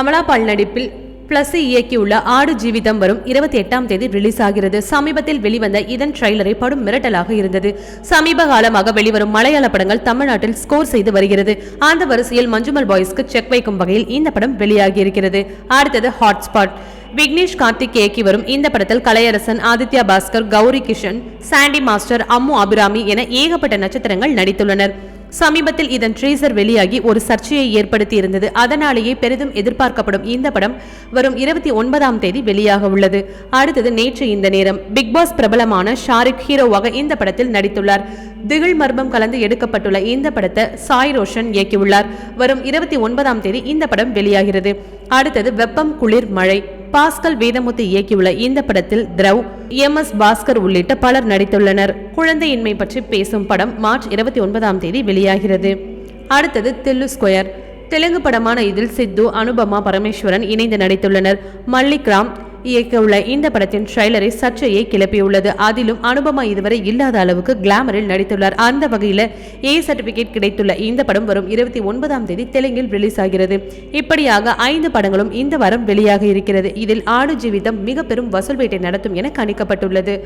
அமலாபால் நடிப்பில் பிளஸ் இயக்கியுள்ள ஆடு ஜீவிதம் வரும் இருபத்தி எட்டாம் தேதி ரிலீஸ் ஆகிறது. சமீபத்தில் வெளிவந்த இதன் ட்ரெய்லரை படும் மிரட்டலாக இருந்தது. சமீப காலமாக வெளிவரும் மலையாள படங்கள் தமிழ்நாட்டில் ஸ்கோர் செய்து வருகிறது. அந்த வரிசையில் மஞ்சுமல் பாய்ஸ்க்கு செக் வைக்கும் வகையில் இந்த படம் வெளியாகி இருக்கிறது அடுத்தது ஹாட்ஸ்பாட் விக்னேஷ் கார்த்திக் இயக்கி வரும் இந்த படத்தில் கலையரசன் ஆதித்யா பாஸ்கர் கௌரி கிஷன் சாண்டி மாஸ்டர் அம்மு அபிராமி என ஏகப்பட்ட நட்சத்திரங்கள் நடித்துள்ளனர். சமீபத்தில் இதன் ட்ரீசர் வெளியாகி ஒரு சர்ச்சையை ஏற்படுத்தி இருந்தது அதனாலேயே பெரிதும் எதிர்பார்க்கப்படும் இந்த படம் வரும் இருபத்தி ஒன்பதாம் தேதி வெளியாக உள்ளது. அடுத்தது நேற்று இந்த நேரம். பிக் பாஸ் பிரபலமான ஷாருக் ஹீரோவாக இந்த படத்தில் நடித்துள்ளார். திகில் மர்மம் கலந்து எடுக்கப்பட்டுள்ள இந்த படத்தை சாய் ரோஷன் இயக்கியுள்ளார். வரும் இருபத்தி ஒன்பதாம் தேதி இந்த படம் வெளியாகிறது. அடுத்தது வெப்பம் குளிர் மழை. பாஸ்கல் வேதமுத்து இயக்கியுள்ள இந்த படத்தில் திரவ் எம். எஸ். பாஸ்கர் உள்ளிட்ட பலர் நடித்துள்ளனர். குழந்தையின்மை பற்றி பேசும் படம் மார்ச் இருபத்தி ஒன்பதாம் தேதி வெளியாகிறது. அடுத்தது தில்லு ஸ்கொயர். தெலுங்கு படமான இதில் சித்து அனுபமா பரமேஸ்வரன் இணைந்து நடித்துள்ளனர். மல்லிக்ராம் இயக்கவுள்ள இந்த படத்தின் ட்ரைலரை சர்ச்சையை கிளப்பியுள்ளது. அதிலும் அனுபமா இதுவரை இல்லாத அளவுக்கு கிளாமரில் நடித்துள்ளார். அந்த வகையில் ஏ சர்டிபிகேட் கிடைத்துள்ள இந்த படம் வரும் இருபத்தி ஒன்பதாம் தேதி தெலுங்கில் ரிலீஸ் ஆகிறது. இப்படியாக ஐந்து படங்களும் இந்த வாரம் வெளியாக இருக்கிறது. இதில் ஆடு ஜீவிதம் மிக பெரும் வசூல் வேட்டை நடத்தும் என கணிக்கப்பட்டுள்ளது.